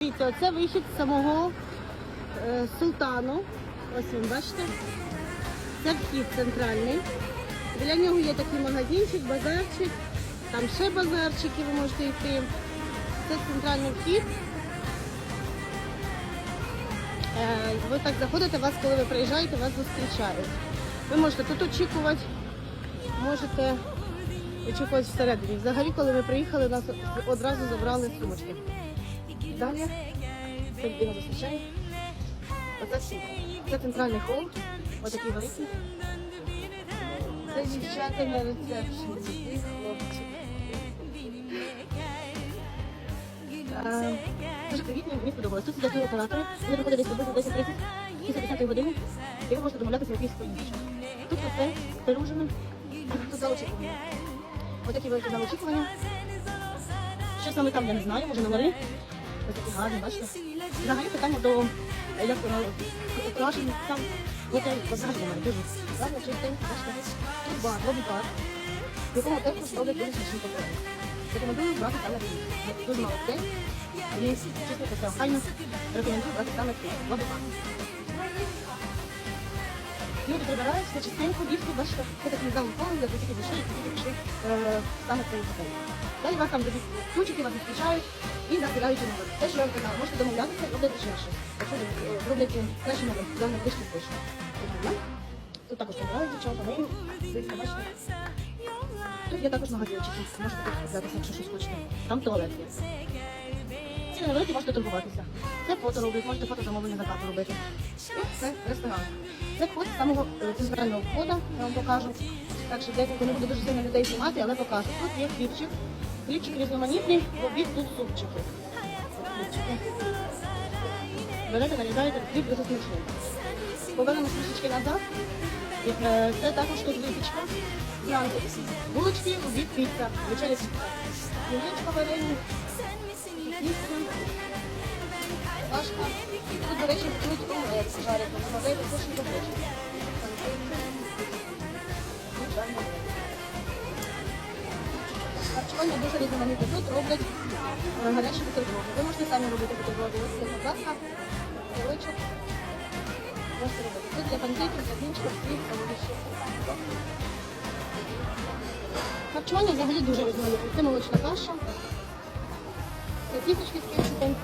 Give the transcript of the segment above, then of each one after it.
Дивіться, це вихід самого е, султану. Ось він, бачите? Це вхід центральний. Біля нього є такий магазинчик, базарчик. Там ще базарчики, ви можете йти. Це центральний вхід. Е, ви так заходите, вас, коли ви приїжджаєте, вас зустрічають. Ви можете тут очікувати, можете очікувати всередині. Взагалі, коли ми приїхали, нас одразу забрали сумочки. Далі це людина зустрічає. Оце всі. Це центральний хол. Ось такий великий. Це дівчата на рецепшені. І хлопці. Дуже привітно, мені сподобалось. Тут сидять оператори, вони приходять десь приблизно 10-30, після 10 години, і ви можете домовлятися якийсь поїздочок. Тут все перужено, тут за очікування. Великі за. Що саме там, я не знаю, може номери. Гарні, бачите. Взагалі питання до е, як воно там готель взагалі немає, дуже гарно, чистий, бачите. Тут бар, лобі в якому також роблять дуже смачні покої. Рекомендую брати саме тут. Дуже мало людей. Є чисто все охайно. Рекомендую брати саме тут, лобі бар. Люди прибираються частенько, ліфти, бачите, це такий зал форми, де ви тільки зайшли, тільки е, саме цей готель. Далі вас там дадуть ключики, вас зустрічають і закидають номер. Те, що я вам казала, можете домовлятися, роблять дешевше. Якщо е, роблять перший номер, за найближчий точно. Тут також прибирають дівчата, ми дивіться, бачите. Тут є також магазинчики, можете взятися, якщо щось хочете. Там туалет є. Ціни невеликі, можете торгуватися. Це фото роблять, можете фото замовлення заказу робити. І це ресторан. Це вход з самого центрального входу, я вам покажу. Так що декілька не буде дуже сильно людей знімати, але покажу. Тут є хлібчик. Хлібчик різноманітний, в обід тут супчики. Хлібчики. Берете, нарізаєте, хліб дуже смачний. Повернемо трішечки назад. І, е, Це також тут випічка. Зранку. Булочки, обід, піца, вечеря піца. Яєчко кашка. Тут, до речі, тут омлет замовляйте те, що захочете. Звичайно. Харчування дуже різноманітне. Тут роблять е, гарячі бутерброди. Ви можете самі робити бутерброди. Ось це закладка, криличок. Можете робити. Тут для панкейків, для блінчиків, хліб, овочі. Харчування взагалі дуже різноманітне. Це молочна каша, з кетчупом,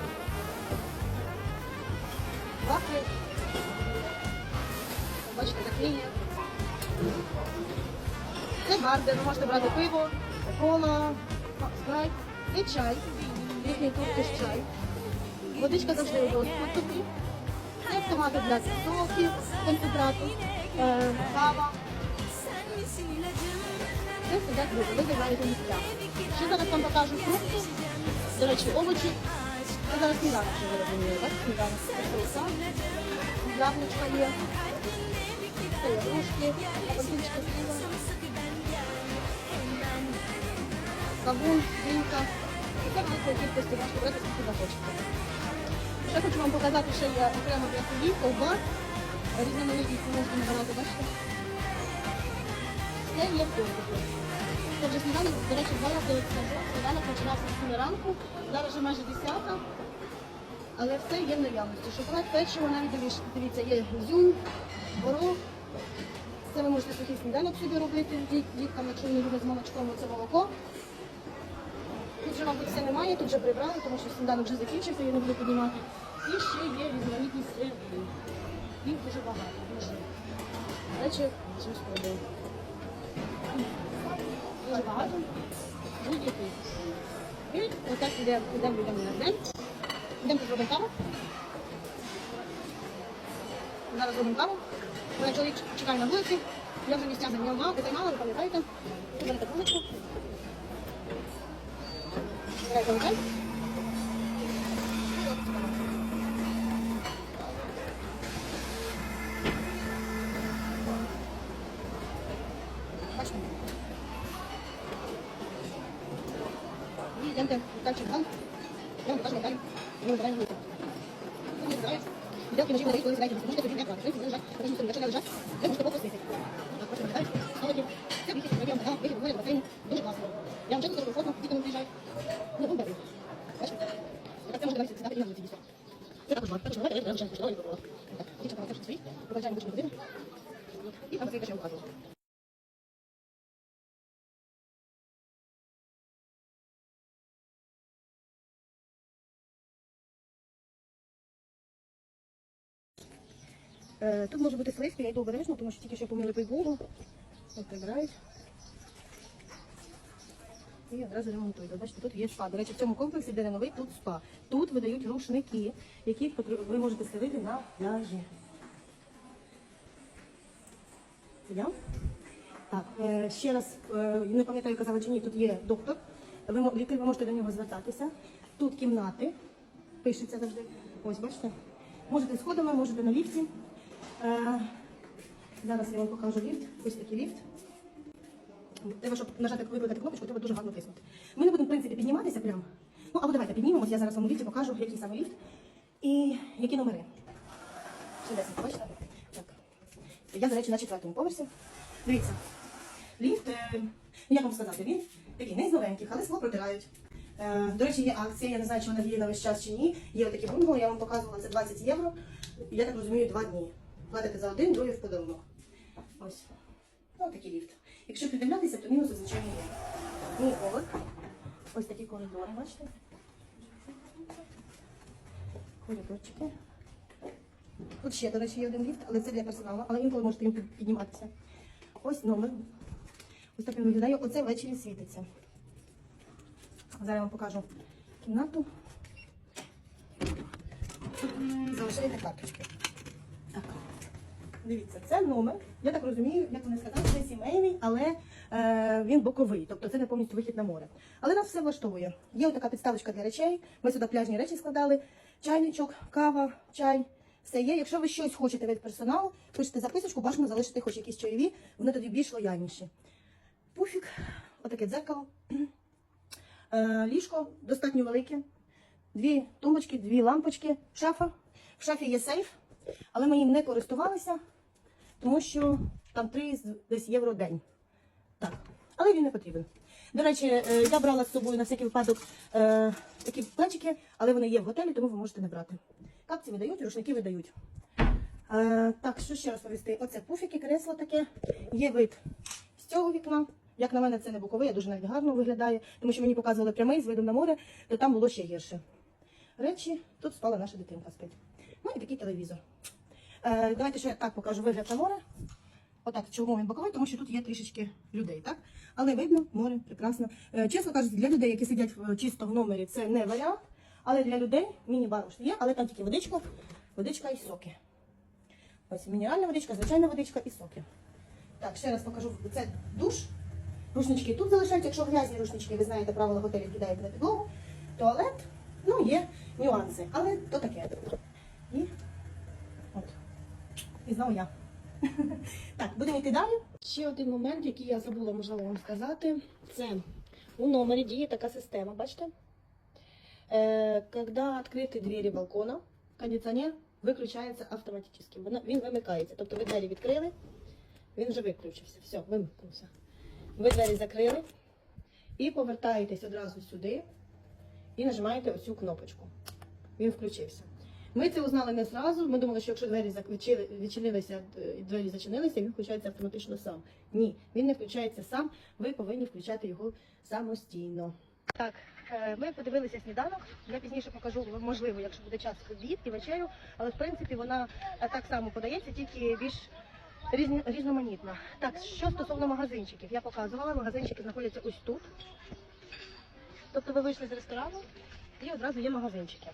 вафлі. Бачите, такий є. Це бар, де ви можете брати пиво, кола, спрайт і чай. Їхній туркиш чай. Водичка завжди у доступі. Це автомати для соків, концентрату, е, кава. Це сидять люди, ви займаєте місця. Ще зараз вам покажу фрукти, речі, овочі. Це зараз сніданок, що ви розумієте, так? Це соуса, яблучка є, грушки, апельсинчики сіла, кавун, динька. І це великої кількості можете брати, скільки захочете. Ще хочу вам показати, що є окремо для хліб, ковбас. Різноманітність можете набирати, бачите? Це є куртики. Вже сніданок, до речі, зараз сніданок починався з 7 ранку, зараз вже майже 10, але все є в наявності. Шоколад, печиво, навіть дивіться, є зюм, горох. Це ви можете сухий сніданок собі робити діт- діткам, якщо вони люблять з молочком, це молоко. Тут вже, мабуть, все немає, тут вже прибрали, тому що сніданок вже закінчився, я не буду піднімати. І ще є різноманітні сири. Їх дуже багато. До речі, чим спробую. Багато. Будь-який. І отак йдемо йдемо на день. Йдемо каву. Зараз робимо каву. Мене чоловік чекає на вулиці. Я вже місця займала, займала, ви пам'ятаєте. Берете вуличку. Берете готель. Тут ми збираємося. Білки ножі надають, коли збираєте. Можете собі не брати. Ви лежать, ви можете якщо не лежать, ви можете попросити. Так, просто виглядають. Столики. Це вихід, я вам казала, вихід виходить. Дуже класно. Я вам чесно скажу, комфортно, діти не приїжджають. Ну, бомбезно. Бачите? Так це можна далі сідати і на вулиці. 80. Це також варто. Давайте я вже почала і пробувала. Так, дівчата теж свої. Проведжаємо більше години. Тут може бути сливки, я йду обережно, тому що тільки що помили підлогу. От прибирають. І одразу ремонтують. Бачите, тут є спа. До речі, в цьому комплексі, де новий, тут спа. Тут видають рушники, які ви можете стелити на пляжі. Я? Так, е, ще раз, е, не пам'ятаю, казала чи ні, тут є доктор. Ви, лікар, ви можете до нього звертатися. Тут кімнати, пишеться завжди. Ось, бачите. Можете сходами, можете на ліфті. Е, зараз я вам покажу ліфт. Ось такий ліфт. Треба, щоб нажати викликати кнопочку, треба дуже гарно тиснути. Ми не будемо, в принципі, підніматися прямо. Ну, або давайте піднімемось, я зараз вам у ліфті покажу, який саме ліфт і які номери. Ще 10, бачите? Так. Я, до речі, на четвертому поверсі. Дивіться, ліфт, е, ну, як вам сказати, він такий не з новеньких, але скло протирають. Е, до речі, є акція, я не знаю, чи вона діє на весь час чи ні. Є отакі бунгало, я вам показувала, це 20 євро. Я так розумію, два дні. Платите за один, другий в подарунок. Ось. Ну, такий ліфт. Якщо придивлятися, то мінусу, звичайно, є. Мій поверх. Ось такі коридори, бачите? Коридорчики. Тут ще, до речі, є один ліфт, але це для персоналу, але інколи можете їм підніматися. Ось номер. Ось так він виглядає. Оце ввечері світиться. Зараз я вам покажу кімнату. Тут залишаєте карточки. Дивіться, це номер. Я так розумію, як вони сказали, це сімейний, але е, він боковий, тобто це не повністю вихід на море. Але нас все влаштовує. Є така підставочка для речей. Ми сюди пляжні речі складали, чайничок, кава, чай. Все є. Якщо ви щось хочете від персоналу, пишете записочку, бажано залишити хоч якісь чайові, вони тоді більш лояльніші. Пуфік, отаке дзеркало, е, ліжко достатньо велике, дві тумбочки, дві лампочки, шафа. В шафі є сейф, але ми їм не користувалися, тому що там 3 десь євро в день. Так, але він не потрібен. До речі, е, я брала з собою на всякий випадок е, такі плечики, але вони є в готелі, тому ви можете не брати. Капці видають, рушники видають. Е, так, що ще розповісти? Оце пуфіки, кресло таке. Є вид з цього вікна. Як на мене, це не боковий, а дуже навіть гарно виглядає, тому що мені показували прямий з видом на море, то там було ще гірше. Речі, тут спала наша дитинка спить. Ну і такий телевізор. Е, давайте ще так покажу вигляд на море. Отак, чому він боковий, тому що тут є трішечки людей, так? Але видно, море прекрасно. Е, чесно кажучи, для людей, які сидять чисто в номері, це не варіант. Але для людей міні-бар є, але там тільки водичка, водичка і соки. Ось мінеральна водичка, звичайна водичка і соки. Так, ще раз покажу. Це душ. Рушнички тут залишають. Якщо грязні рушнички, ви знаєте, правила готелів кидаєте на підлогу. Туалет, ну є нюанси, але то таке. І. І знову я. Так, будемо йти далі. Ще один момент, який я забула, можливо, вам сказати, це у номері діє така система, бачите? Е, когда открыты двері балкона, кондиціонер виключається автоматично. Він вимикається. Тобто ви двері відкрили, він вже виключився. Все, вимкнувся. Ви двері закрили і повертаєтесь одразу сюди і нажимаєте оцю кнопочку. Він включився. Ми це узнали не зразу. Ми думали, що якщо двері заквичили- відчинилися, е, двері зачинилися, він включається автоматично сам. Ні, він не включається сам. Ви повинні включати його самостійно. Так, е, ми подивилися сніданок. Я пізніше покажу, можливо, якщо буде час обід і вечерю, але в принципі вона е, так само подається, тільки більш різноманітна. Так, що стосовно магазинчиків, я показувала, магазинчики знаходяться ось тут. Тобто ви вийшли з ресторану і одразу є магазинчики.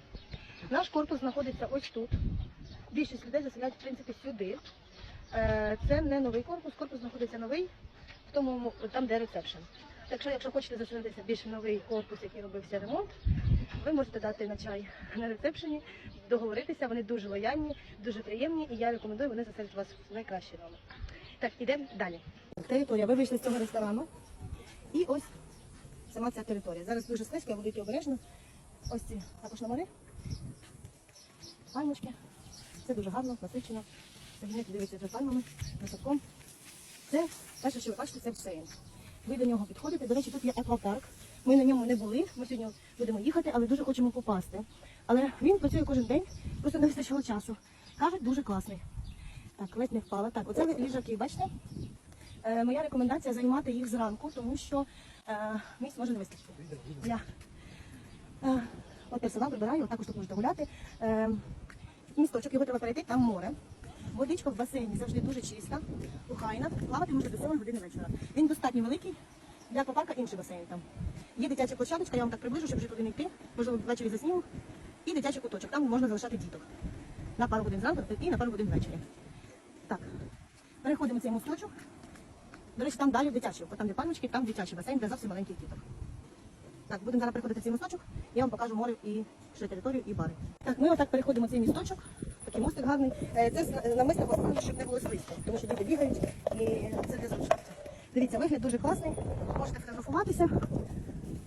Наш корпус знаходиться ось тут. Більшість людей заселяють, в принципі, сюди. Е, Це не новий корпус, корпус знаходиться новий, в тому, там, де ресепшн. Так що, якщо хочете заселитися більш новий корпус, який робився ремонт, ви можете дати на чай на ресепшені, договоритися, вони дуже лояльні, дуже приємні, і я рекомендую, вони заселять вас в найкращий номер. Так, ідемо далі. Територія. Ви вийшли з цього ресторану. І ось сама ця територія. Зараз дуже слизько, я буду йти обережно. Ось ці також номери. Пальмочки. Це дуже гарно, насичено. Кабінет дивиться за пальмами, високом. Це перше, що ви бачите, це басейн. Ви до нього підходите. До речі, тут є аквапарк. Ми на ньому не були. Ми сьогодні будемо їхати, але дуже хочемо попасти. Але він працює кожен день, просто не вистачило часу. Кажуть, дуже класний. Так, ледь не впала. Так, оце ліжаки, бачите? Е, моя рекомендація займати їх зранку, тому що е, місць може не вистачити. Я е, от я села вибираю, також тут можете гуляти. Е, місточок, його треба перейти, там море. Водичка в басейні завжди дуже чиста, охайна. Плавати можна до 7 години вечора. Він достатньо великий. Для аквапарка інший басейн там. Є дитяча площадочка, я вам так приближу, щоб вже туди не йти. Можливо, ввечері засніму. І дитячий куточок. Там можна залишати діток. На пару годин зранку і на пару годин ввечері. Так, переходимо цей мосточок. До речі, там далі дитячий, там де пальмочки, там дитячий басейн для зовсім маленьких діток. Так, будемо зараз переходити цей місточок, я вам покажу море і ще територію і бари. Так, ми отак переходимо цей місточок, такий мостик гарний. Е, Це з- намисно поставлено, щоб не було слизько, тому що діти бігають і це не зручно. Дивіться, вигляд дуже класний, можете фотографуватися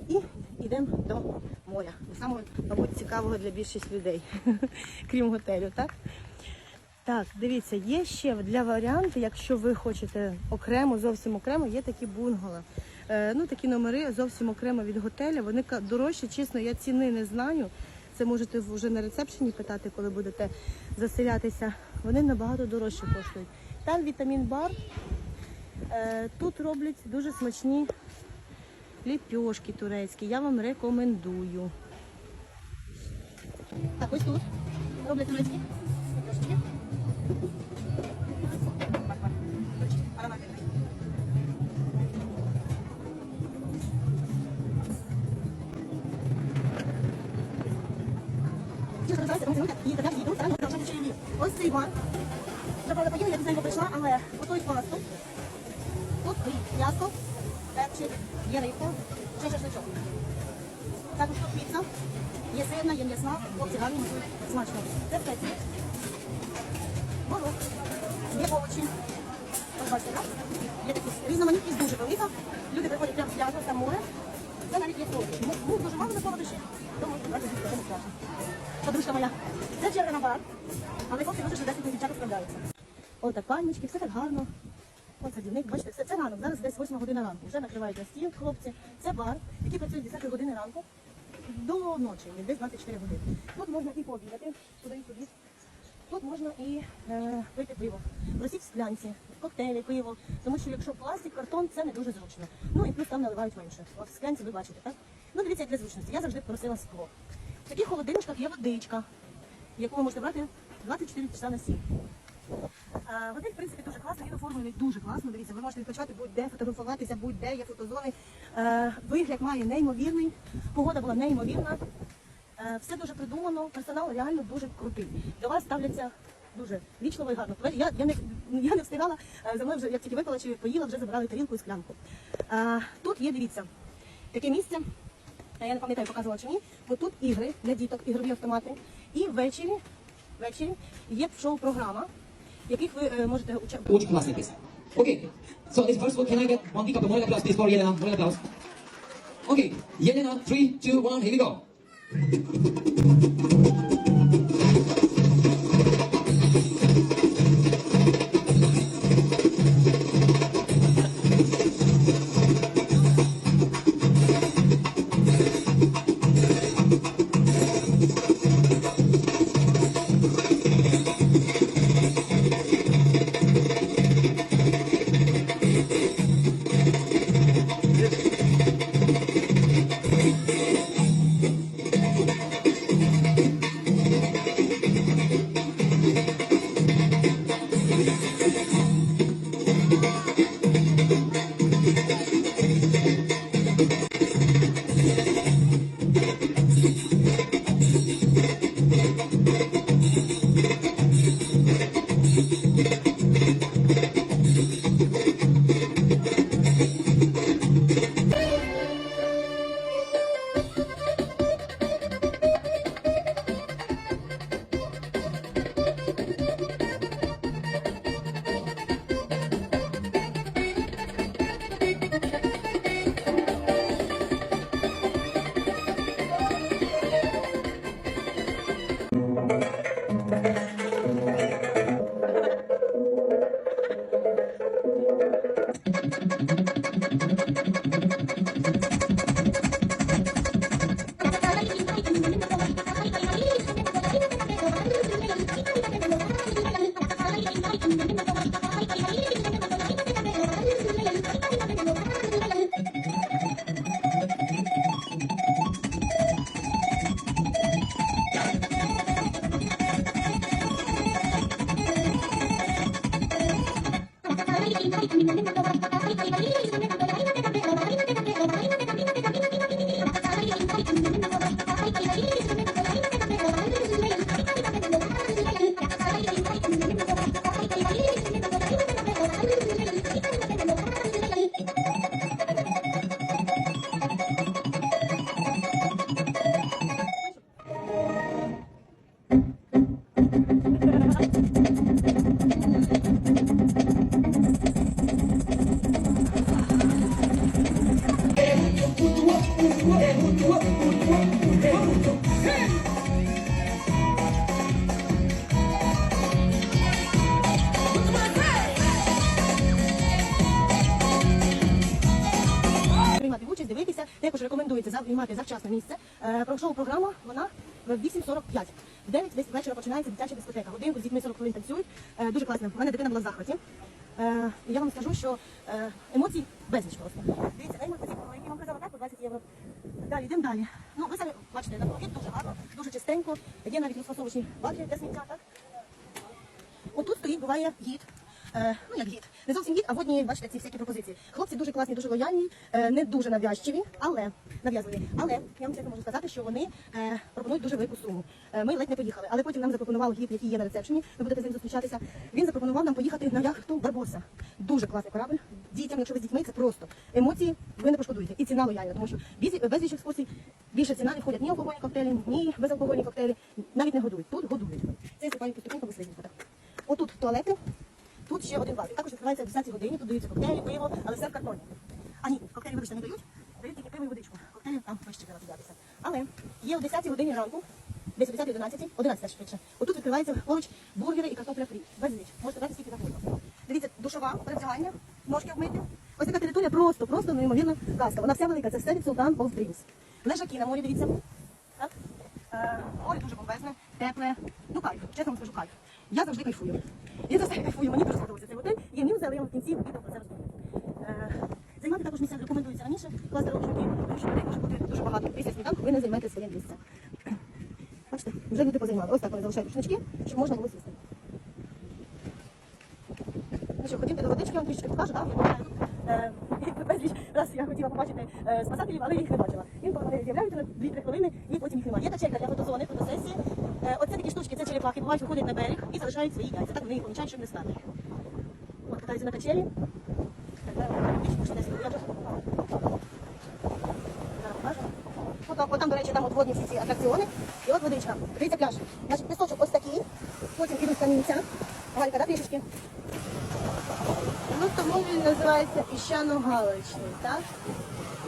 і йдемо до моря. Самого, мабуть, цікавого для більшості людей, крім готелю, так? Так, дивіться, є ще для варіанту, якщо ви хочете окремо, зовсім окремо, є такі бунгало. Е, ну, такі номери зовсім окремо від готеля. Вони дорожчі, чесно, я ціни не знаю. Це можете вже на рецепшені питати, коли будете заселятися. Вони набагато дорожче коштують. Там вітамін бар. Е, тут роблять дуже смачні ліпьошки турецькі. Я вам рекомендую. Так, ось тут роблять турецькі ліпьошки. Також тут піца, є сирна, є м'ясна, хлопці гарні, готують смачно. Це спеції. Горох, є овочі. Ось бачите, так? Є такі різноманітність дуже велика. Люди приходять прямо з пляжу, там море. Це навіть є. Ну, ну, дуже мало на солодощі, тому звідси, це не страшно. Подружка моя. Це черга на бар, але хлопці дуже швидко дівчата справляються. Ось так пальмочки, все так гарно. Ось садівник, бачите, це, це ранок, зараз десь 8 година ранку. Вже накривають на стіл хлопці. Це бар, який працює з 10 години ранку до ночі, десь 24 години. Тут можна і пообідати, і туди. Тут можна і е, пити пиво. Просіть в склянці, коктейлі, пиво. Тому що якщо пластик, картон, це не дуже зручно. Ну і плюс там наливають менше. От в склянці ви бачите, так? Ну дивіться, як для зручності. Я завжди просила скло. В таких холодильничках є водичка, яку ви можете брати 24 часа на 7. А, Готель, в принципі, дуже класно, він оформлений дуже класно. Дивіться, ви можете відпочивати будь-де, фотографуватися, будь-де, є фотозони. Е, Вигляд має неймовірний, погода була неймовірна. Е, Все дуже придумано, персонал реально дуже крутий. До вас ставляться дуже вічливо і гарно. Я, я, не, я не встигала, е, за мною вже, як тільки випила чи поїла, вже забрали тарілку і склянку. Тут є, дивіться, таке місце, я не пам'ятаю, показувала чи ні, бо тут ігри для діток, ігрові автомати. І ввечері, ввечері є шоу-програма, яких ви можете участвувати. Okay, so this first one, can I get one big more applause please for Yelena? More applause. Okay, Yelena, three, two, one, here we go. Також рекомендується займати завчасно місце. Е, Про шоу програма вона в 8.45. В 9 десь вечора починається дитяча дискотека. Годинку з дітьми 40 хвилин танцюють. Е, Дуже класно. У мене дитина була в захваті. Е, Я вам скажу, що емоцій безліч просто. Дивіться, дай мотоцикл, який вам казав, так, по 20 євро. Далі, йдемо далі. Ну, ви самі бачите, на блокіт дуже гарно, дуже чистенько. Є навіть розфасовочні баки для сміття, так? Отут стоїть, буває гід. Е, ну як гід, не зовсім гід, а водні, бачите, ці всякі пропозиції. Хлопці дуже класні, дуже лояльні, е, не дуже нав'язчиві, але нав'язливі. Але я вам чесно можу сказати, що вони е, пропонують дуже велику суму. Ми ледь не поїхали, але потім нам запропонував гід, який є на рецепшені. Ви будете з ним зустрічатися. Він запропонував нам поїхати на яхту Барбоса. Дуже класний корабль. Дітям, якщо ви з дітьми, це просто емоції. Ви не пошкодуєте. І ціна лояльна, тому що без, безліч екскурсій більше ціна не входять ні алкогольні коктейлі, ні безалкогольні коктейлі. Навіть не годують. Тут годують. Це ступають поступінка висвітлювати. Отут туалети, тут ще один бар. Також відкривається о 10 годині, тут даються коктейлі, пиво, але все в картоні. А ні, коктейлі, вибачте, не дають, дають тільки пиво і водичку. Коктейлі там вище треба піднятися. Але є о 10 годині ранку, десь о 10 11 11 швидше. Отут відкривається поруч бургери і картопля фрі. Безліч. Можете брати скільки завгодно. Дивіться, душова, перевдягання, ножки вмити. Ось така територія просто, просто неймовірно казка. Вона вся велика, це все від Султан of Dreams. Лежаки на морі, дивіться. Так? Е, море дуже бомбезне, тепле. Ну кайф, чесно вам скажу кайф. Я завжди кайфую. Я завжди кайфую, мені дуже. Є мінуси, але я вам в кінці відео про це розповім. Е, Займати також місця рекомендується раніше, класти ручники, тому що людей може бути дуже багато. Після сніданку ви не займете своє місце. Бачите, вже люди позаймали. Ось так вони залишають рушнички, щоб можна було сісти. Ну що, ходімте до водички, я вам трішки покажу, так? Е, безліч раз я хотіла побачити е, спасателів, але їх не бачила. Інколи вони з'являються на 2-3 хвилини і потім їх немає. Є качелька для фотозони, фотосесії. Оце такі штучки, це черепахи, бувають, виходять на берег і залишають свої яйця. Так вони їх помічають, щоб не стати. От катаються на покажу. От, от там, до речі, там от водні всі ці атракціони. І от водичка. Дивіться пляж. Значить, пісочок ось такий, потім ідуть камінця. Галька, да, трішечки? Ну, тому він називається піщано-галочний, так?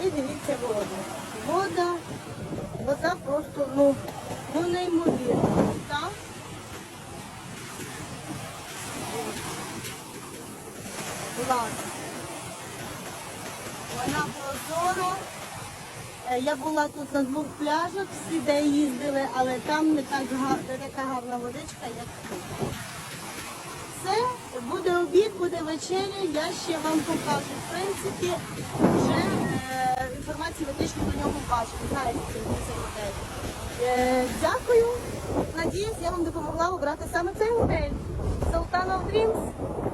І дивіться воду. Вода, вода просто, ну, ну неймовірна, так? Клас. Вона прозора. Е, Я була тут на двох пляжах, всі де їздили, але там не так не така гарна водичка, як тут. Це буде обід, буде вечеря, я ще вам покажу. В принципі, вже е, інформацію ви точно про нього бачите, знаєте цей. Е, дякую. Надіюсь, я вам допомогла обрати саме цей готель. Sultan of.